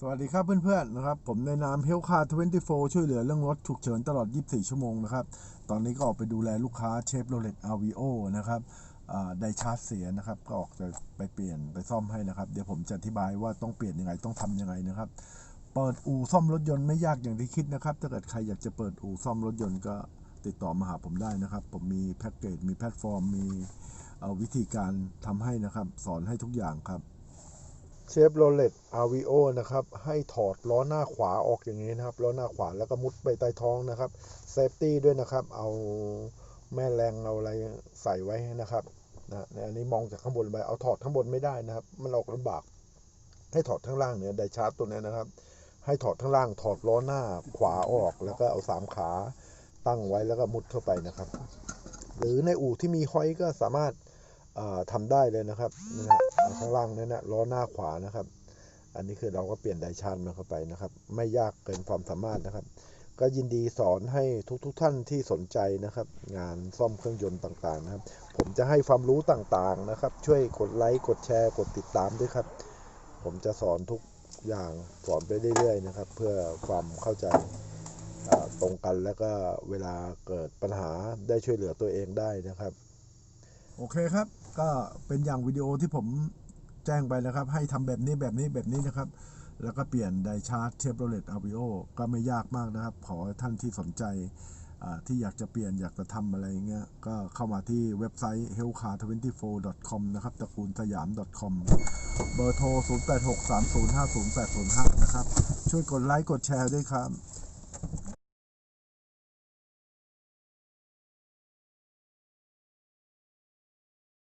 สวัสดีครับเพื่อนๆนะครับ ผมในนาม h e a l t h c a r 24 ช่วยเหลือเรื่องรถฉุกเฉินตลอด 24 ชั่วโมงนะครับ ตอนนี้ก็ออกไปดูแลลูกค้าเชฟโรเลต RVO นะครับไดชาร์จเสียนะครับ ก็ออกจะไปเปลี่ยนไปซ่อมให้นะครับ เดี๋ยวผมจะอธิบายว่าต้องเปลี่ยนยังไงต้องทำยังไงนะครับ เปิดอู่ซ่อมรถยนต์ไม่ยากอย่างที่คิดนะครับ ถ้าเกิดใครอยากจะเปิดอู่ซ่อมรถยนต์ก็ติดต่อมาหาผมได้นะครับ ผมมีแพ็กเกจมีแพลตฟอร์ม มีวิธีการทำให้นะครับ สอนให้ทุกอย่างครับ เชฟโรเลต RVO นะครับให้ถอดล้อหน้าขวาออกอย่างนี้นะครับล้อหน้าขวาแล้วก็มุดไปใต้ท้องนะครับเซฟตี้ด้วยนะครับเอาแม่แรงเอาอะไรใส่ไว้นะครับนะเนี่ยอันนี้มองจากข้างบนไปเอาถอดข้างบนไม่ได้นะครับ มันออกลำบาก ให้ถอดข้างล่างเนี่ยไดชาร์จตัวนี้นะครับ ให้ถอดข้างล่างถอดล้อหน้าขวาออกแล้วก็เอาสามขาตั้งไว้แล้วก็มุดเข้าไปนะครับ หรือในอู่ที่มีห้อยก็สามารถ ทำได้เลยนะครับนะฮะข้างล่างนั่นนะล้อหน้าขวานะครับ อันนี้คือเราก็เปลี่ยนไดชาร์จมันเข้าไปนะครับ ไม่ยากเกินความสามารถนะครับ ก็ยินดีสอนให้ทุกๆทท่านที่สนใจนะครับ งานซ่อมเครื่องยนต์ต่างๆนะครับ ผมจะให้ความรู้ต่างๆนะครับ ช่วยกดไลค์กดแชร์กดติดตามด้วยครับ ผมจะสอนทุกอย่างสอนไปเรื่อยๆนะครับ เพื่อความเข้าใจตรงกันแล้วก็เวลาเกิดปัญหาได้ช่วยเหลือตัวเองได้นะครับ โอเคครับ ก็เป็นอย่างวิดีโอที่ผมแจ้งไปนะครับ ให้ทำแบบนี้แบบนี้แบบนี้นะครับ แล้วก็เปลี่ยนไดชาร์จเชฟโรเลตอาวิโอก็ไม่ยากมากนะครับ ขอท่านที่สนใจที่อยากจะเปลี่ยนอยากจะทำอะไรเงี้ย ก็เข้ามาที่เว็บไซต์ healthcar24.com นะครับตระกูลสยาม .com เบอร์โทร 0863050805 นะครับ ช่วยกดไลค์กดแชร์ด้วยครับ